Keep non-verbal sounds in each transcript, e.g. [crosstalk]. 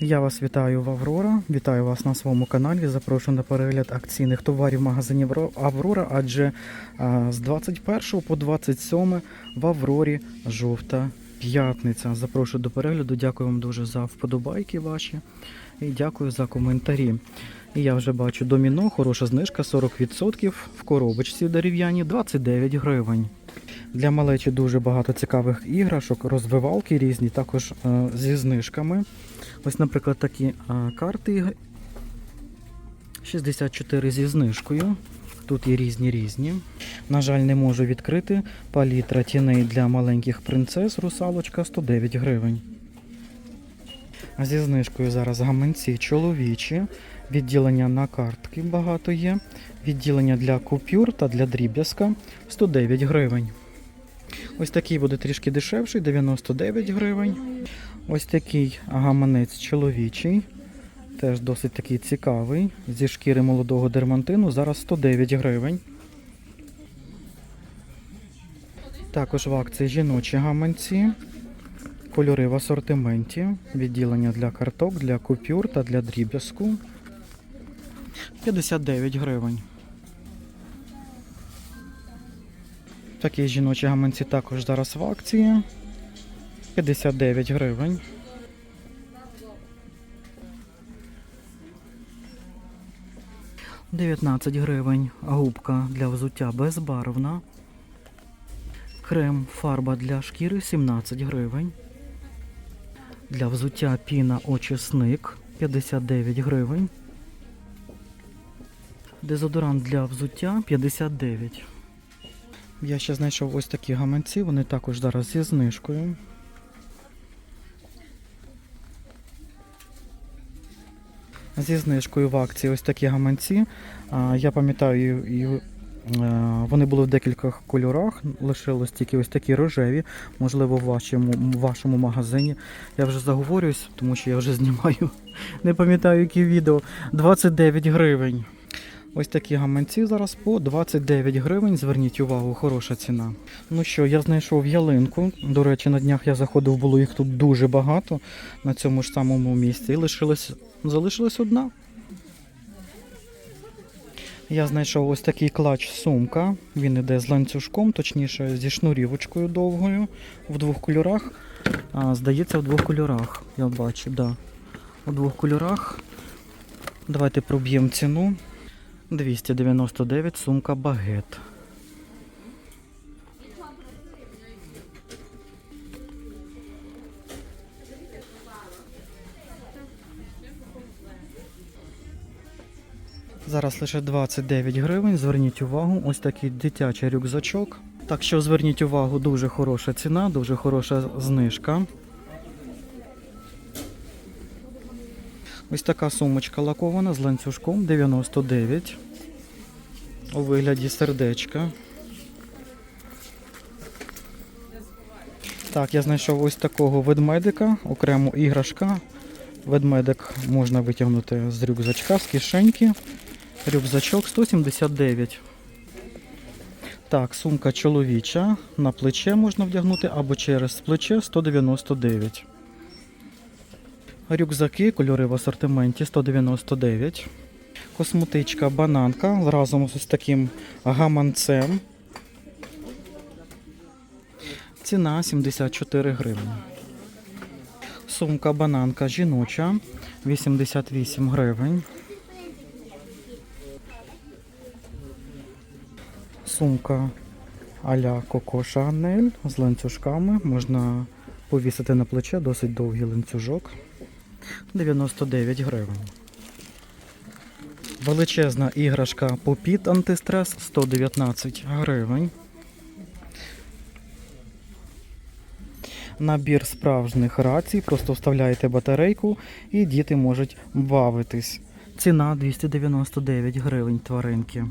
Я вас вітаю в Аврора. Вітаю вас на своєму каналі. Запрошую на перегляд акційних товарів магазинів Ро- Аврора, адже а, з 21 по 27 в Аврорі жовта п'ятниця. Запрошую до перегляду. Дякую вам дуже за вподобайки ваші і дякую за коментарі. І я вже бачу доміно, хороша знижка 40% в коробочці дерев'яні 29 гривень. Для малечі дуже багато цікавих іграшок, розвивалки різні, також е, зі знижками. Ось, наприклад, такі карти 64 зі знижкою. Тут є різні різні. На жаль, не можу відкрити. Палітра тіней для маленьких принцес русалочка 109 гривень. А зі знижкою зараз гаманці чоловічі. Відділення на картки багато є. Відділення для купюр та для дріб'язка 109 гривень. Ось такий буде трішки дешевший, 99 гривень. Ось такий гаманець чоловічий. Теж досить такий цікавий. Зі шкіри молодого дермантину. Зараз 109 гривень. Також в акції жіночі гаманці. Кольори в асортименті. Відділення для карток, для купюр та для дріб'язку. 59 гривень. Такі жіночі гаманці також зараз в акції. 59 гривень. «19 гривень губка для взуття безбарвна. Крем фарба для шкіри 17 гривень. Для взуття піна очисник 59 гривень. Дезодорант для взуття 59. Я ще знайшов ось такі гаманці, вони також зараз зі знижкою. Зі знижкою в акції ось такі гаманці. Я пам'ятаю, вони були в декількох кольорах, лишилось тільки ось такі рожеві, можливо, в вашому, в вашому магазині. Я вже заговорююсь, тому що я вже знімаю. [laughs] Не пам'ятаю, які відео. 29 гривень. Ось такі гаманці зараз по 29 гривень. Зверніть увагу, хороша ціна. Ну що, я знайшов ялинку. До речі, на днях я заходив, було їх тут дуже багато на цьому ж самому місці. І лишилась, залишилась одна. Я знайшов ось такий клач сумка. Він іде з ланцюжком, точніше зі шнурівочкою довгою в двох кольорах. А, здається, в двох кольорах. Я бачу, да. У двох кольорах. Давайте проб'ємо ціну. 299 сумка багет. Зараз лише 29 гривень. Зверніть увагу, ось такий дитячий рюкзачок. Так що зверніть увагу, дуже хороша ціна, дуже хороша знижка. Ось така сумочка лакована з ланцюжком 99 у вигляді сердечка. Так, я знайшов ось такого ведмедика, окремо іграшка. Ведмедик можна витягнути з рюкзачка, з кишеньки. Рюкзачок 179. Так, сумка чоловіча. На плече можна вдягнути або через плече 199. Рюкзаки, кольори в асортименті 199. Косметичка бананка разом з таким гаманцем. Ціна 74 гривні. Сумка бананка жіноча 88 гривень. Сумка а-ля Коко Шанель з ланцюжками. Можна повісити на плече досить довгий ланцюжок. 99 гривень. Величезна іграшка Попіт антистрес 119 гривень. Набір справжніх рацій, просто вставляєте батарейку і діти можуть бавитись. Ціна 299 гривень тваринки.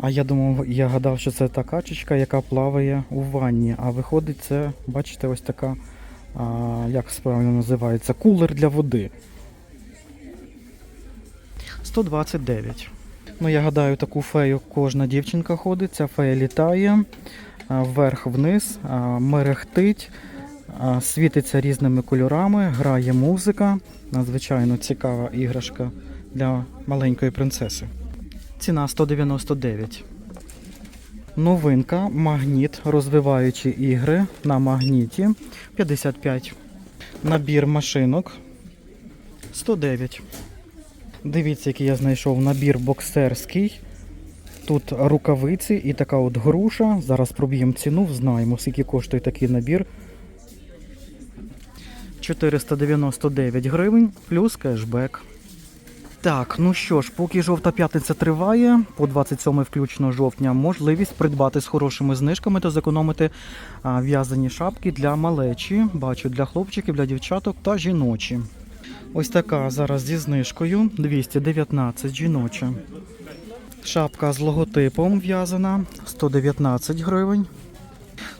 А я думав, я гадав, що це та качечка, яка плаває у ванні. А виходить, це, бачите, ось така, а, як правильно називається, кулер для води. 129. Ну, я гадаю, таку фею кожна дівчинка ходить. Ця фея літає вверх-вниз, мерехтить, світиться різними кольорами, грає музика. Надзвичайно цікава іграшка для маленької принцеси. Ціна 199. Новинка магніт, розвиваючі ігри на магніті 55. Набір машинок 109. Дивіться, який я знайшов набір боксерський. Тут рукавиці і така от груша. Зараз проб'ємо ціну, знаємо, скільки коштує такий набір. 499 гривень плюс кешбек. Так, ну що ж, поки жовта п'ятниця триває, по 27 включно жовтня, можливість придбати з хорошими знижками та зекономити в'язані шапки для малечі. Бачу, для хлопчиків, для дівчаток та жіночі. Ось така зараз зі знижкою 219 жіноча. Шапка з логотипом в'язана 119 гривень.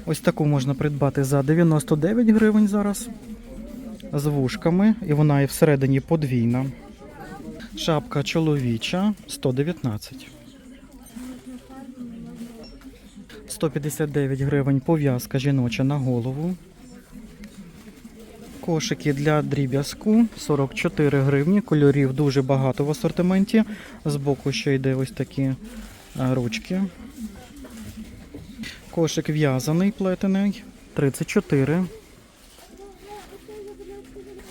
Ось таку можна придбати за 99 гривень зараз. З вушками, і вона і всередині подвійна. Шапка чоловіча 119. 159 гривень пов'язка жіноча на голову. Кошики для дріб'язку 44 гривні. Кольорів дуже багато в асортименті. Збоку ще йде ось такі е, ручки. Кошик в'язаний плетений 34.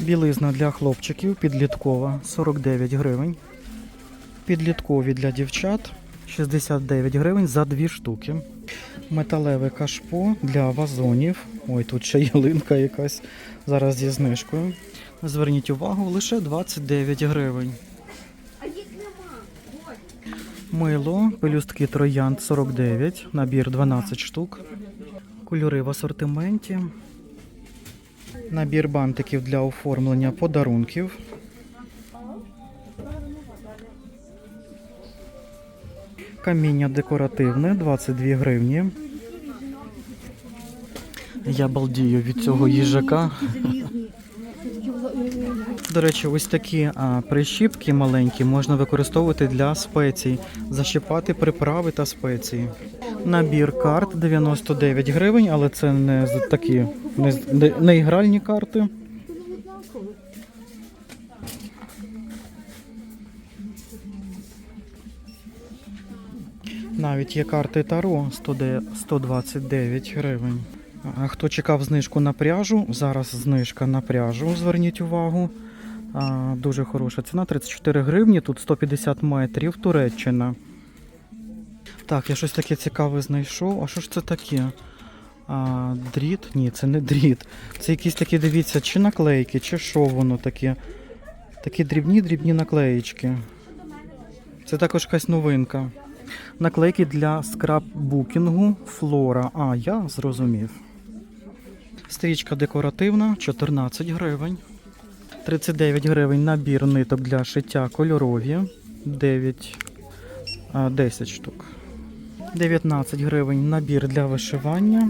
Білизна для хлопчиків підліткова 49 гривень. Підліткові для дівчат 69 гривень за дві штуки. Металеве кашпо для вазонів. Ой, тут ще ялинка якась. Зараз зі знижкою. Зверніть увагу, лише 29 гривень. Мило, пелюстки троянд 49, набір 12 штук. Кольори в асортименті. Набір бантиків для оформлення подарунків. Каміння декоративне 22 гривні. Я балдію від цього їжака. До речі, ось такі а, прищіпки маленькі можна використовувати для спецій, защипати приправи та спеції. Набір карт 99 гривень, але це не такі не, не, ігральні карти. Навіть є карти Таро 100 де- 129 гривень. А хто чекав знижку на пряжу, зараз знижка на пряжу, зверніть увагу. А, дуже хороша ціна, 34 гривні, тут 150 метрів, Туреччина. Так, я щось таке цікаве знайшов. А що ж це таке? А, дріт? Ні, це не дріт. Це якісь такі, дивіться, чи наклейки, чи що воно таке. Такі дрібні-дрібні наклеїчки. Це також якась новинка. Наклейки для скраббукінгу Флора. А, я зрозумів. Стрічка декоративна 14 гривень. 39 гривень набір ниток для шиття кольорові. 9, 10 штук. 19 гривень набір для вишивання.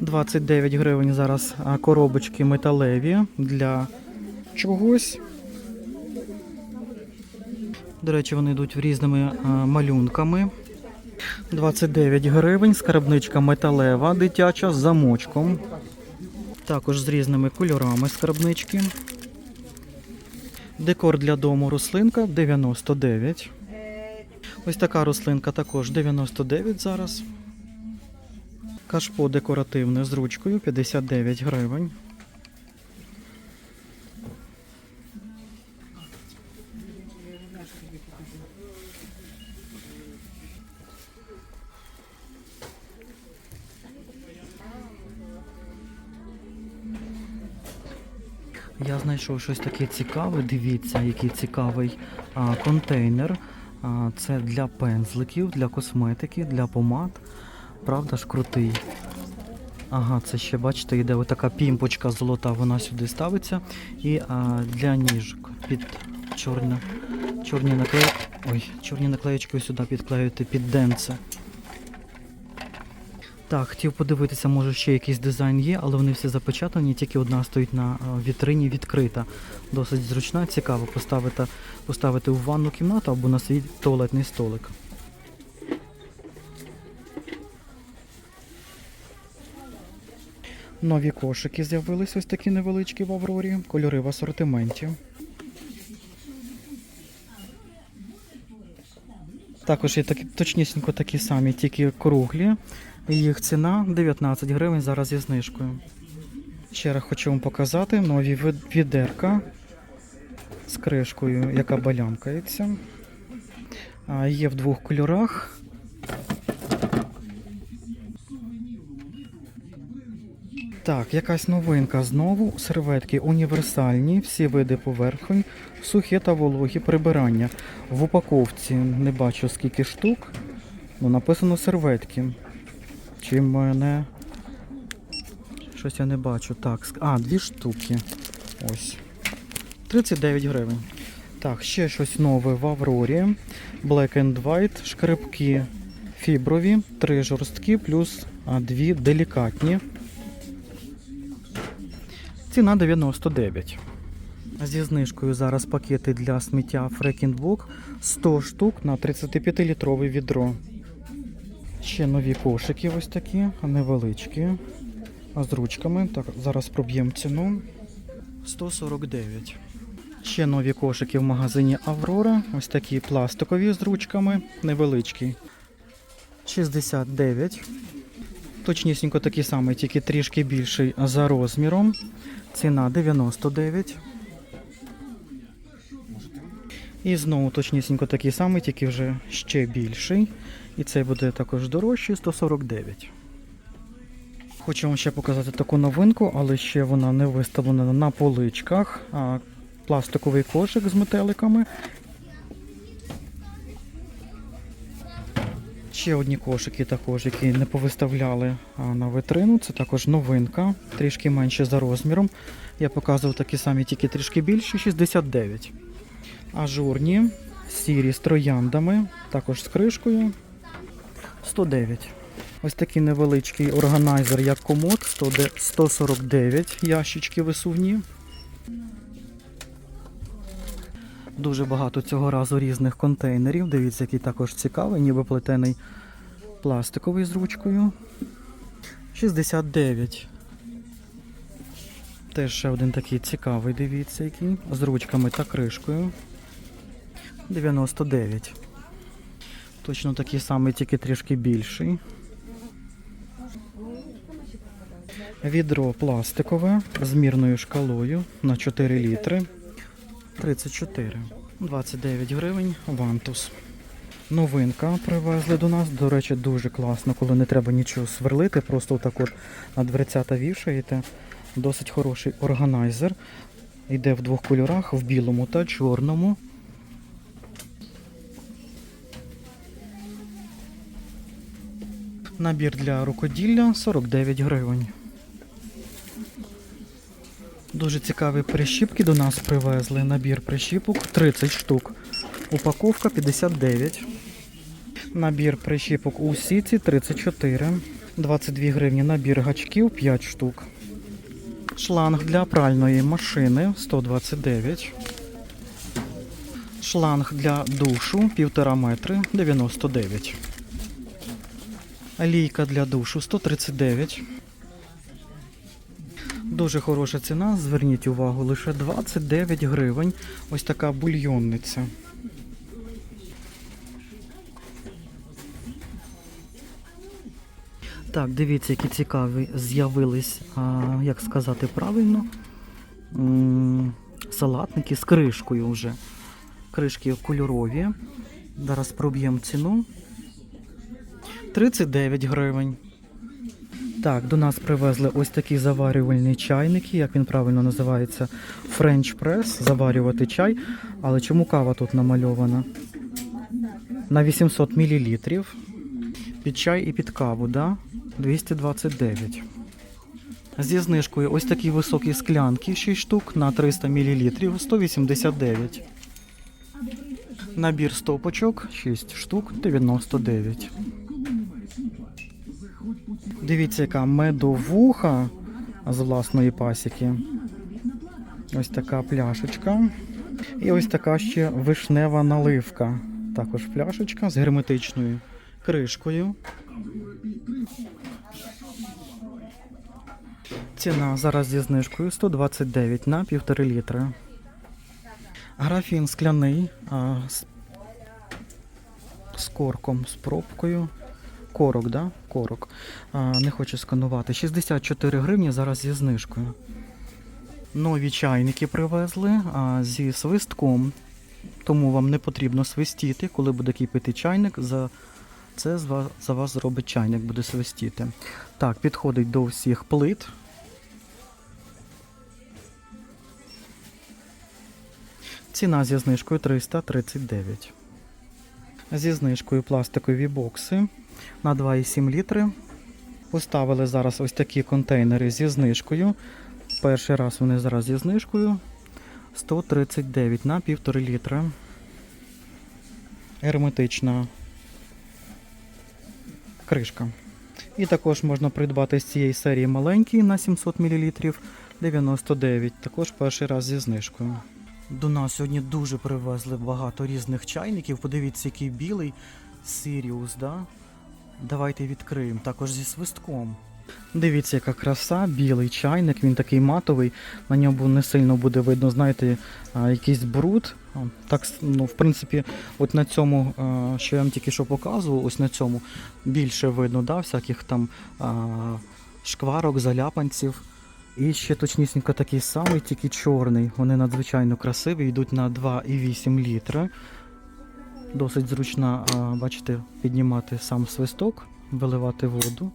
29 гривень зараз коробочки металеві для чогось. До речі, вони йдуть в різними малюнками. 29 гривень, скарбничка металева, дитяча з замочком. Також з різними кольорами скарбнички. Декор для дому рослинка 99. Ось така рослинка також 99 зараз. Кашпо декоративне з ручкою 59 гривень. Я знайшов щось таке цікаве. Дивіться, який цікавий а, контейнер. Це для пензликів, для косметики, для помад. Правда ж крутий. Ага, це ще, бачите, йде отака пімпочка золота, вона сюди ставиться. І а, для ніжок під чорне, чорні наклеї... Ой, чорні наклеєчки сюди підклеювати під денце. Так, хотів подивитися, може ще якийсь дизайн є, але вони всі запечатані, тільки одна стоїть на е, вітрині відкрита. Досить зручна, цікаво поставити, поставити у ванну кімнату або на свій туалетний столик. Нові кошики з'явились ось такі невеличкі в Аврорі, кольори в асортименті. Також є такі, точнісінько такі самі, тільки круглі. Їх ціна 19 гривень зараз зі знижкою. Ще раз хочу вам показати нові відерка з кришкою, яка балямкається. Є в двох кольорах. Так, якась новинка знову. Серветки універсальні, всі види поверхонь, сухі та вологі прибирання. В упаковці не бачу скільки штук. Ну, написано серветки. Чи в мене. Щось я не бачу. Так, а, дві штуки. Ось. 39 гривень. Так, ще щось нове в Аврорі. Black and White, шкребки фіброві, три жорсткі, плюс дві делікатні. Ціна 99. Зі знижкою зараз пакети для сміття Фрекінбок 100 штук на 35-літрове відро. Ще нові кошики ось такі, невеличкі. З ручками. Так, зараз проб'ємо ціну. 149. Ще нові кошики в магазині Аврора. Ось такі пластикові з ручками, невеличкі. 69. Точнісінько такий самий, тільки трішки більший за розміром. Ціна 99. І знову точнісінько такий самий, тільки вже ще більший. І цей буде також дорожчий 149. Хочу вам ще показати таку новинку, але ще вона не виставлена на поличках. Пластиковий кошик з метеликами. Ще одні кошики також, які не повиставляли на витрину. Це також новинка, трішки менше за розміром. Я показував такі самі, тільки трішки більші, 69. Ажурні, сірі з трояндами, також з кришкою. 109. Ось такий невеличкий органайзер, як комод, 149 ящички висувні. Дуже багато цього разу різних контейнерів. Дивіться, який також цікавий, ніби плетений пластиковий з ручкою. 69. Теж ще один такий цікавий, дивіться, який. З ручками та кришкою. 99. Точно такий самий, тільки трішки більший. Відро пластикове з мірною шкалою на 4 літри. 34. 29 гривень. Вантус. Новинка привезли до нас. До речі, дуже класно, коли не треба нічого сверлити. Просто отак от на дверцята вішаєте. Досить хороший органайзер. Йде в двох кольорах, в білому та чорному. Набір для рукоділля 49 гривень. Дуже цікаві прищіпки до нас привезли. Набір прищіпок 30 штук. Упаковка 59. Набір прищіпок у сіці 34. 22 гривні набір гачків 5 штук. Шланг для пральної машини 129. Шланг для душу 1,5 метри 99. Лійка для душу 139. Дуже хороша ціна, зверніть увагу, лише 29 гривень. Ось така бульйонниця. Так, дивіться, які цікаві з'явились, як сказати правильно, салатники з кришкою вже. Кришки кольорові. Зараз проб'ємо ціну. 39 гривень. Так, до нас привезли ось такі заварювальні чайники, як він правильно називається, French Press, заварювати чай. Але чому кава тут намальована? На 800 мл. Під чай і під каву, да? 229. Зі знижкою ось такі високі склянки, 6 штук на 300 мл, 189. Набір стопочок, 6 штук, 99. Дивіться, яка медовуха з власної пасіки. Ось така пляшечка. І ось така ще вишнева наливка. Також пляшечка з герметичною кришкою. Ціна зараз зі знижкою 129 на півтори літри. Графін скляний а, з, з корком, з пробкою. Корок, да? Корок. Не хочу сканувати. 64 гривні зараз зі знижкою. Нові чайники привезли зі свистком. Тому вам не потрібно свистіти, коли буде кипіти чайник. За це за вас зробить чайник, буде свистіти. Так, підходить до всіх плит. Ціна зі знижкою 339. Зі знижкою пластикові бокси на 2,7 літри. Поставили зараз ось такі контейнери зі знижкою. Перший раз вони зараз зі знижкою 139 на 1,5 літра. Герметична кришка. І також можна придбати з цієї серії маленький на 700 мл 99. Також перший раз зі знижкою. До нас сьогодні дуже привезли багато різних чайників. Подивіться, який білий Сіріус, да? Давайте відкриємо. Також зі свистком. Дивіться, яка краса, білий чайник, він такий матовий, на ньому не сильно буде видно, знаєте, якийсь бруд. Так, ну, в принципі, от на цьому, що я вам тільки що показував, ось на цьому більше видно, да, всяких там шкварок, заляпанців. І ще точнісінько такий самий, тільки чорний. Вони надзвичайно красиві, йдуть на 2,8 літра. Досить зручно, бачите, піднімати сам свисток, виливати воду.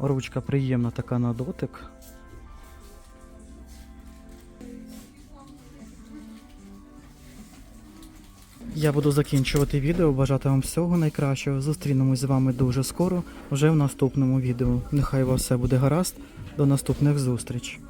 Ручка приємна така на дотик. Я буду закінчувати відео. Бажати вам всього найкращого. Зустрінемось з вами дуже скоро, вже в наступному відео. Нехай у вас все буде гаразд. До наступних зустріч.